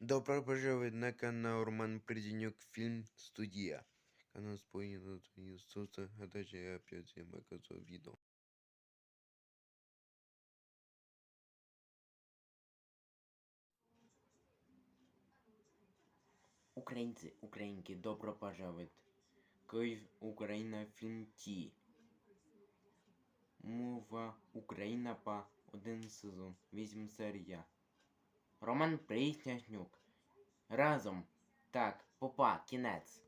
Добро пожаловать на канал Роман Приденюк Фильм Студия. Канал спойлеров Иисуса, а также я опять всем показываю видео. Українці, українки, добро пожаловать. Київ, Україна, фільм Ті. Мова Україна по один сезон, вісім серія. Роман Присняжнюк. Разом. Так, попа, кінець.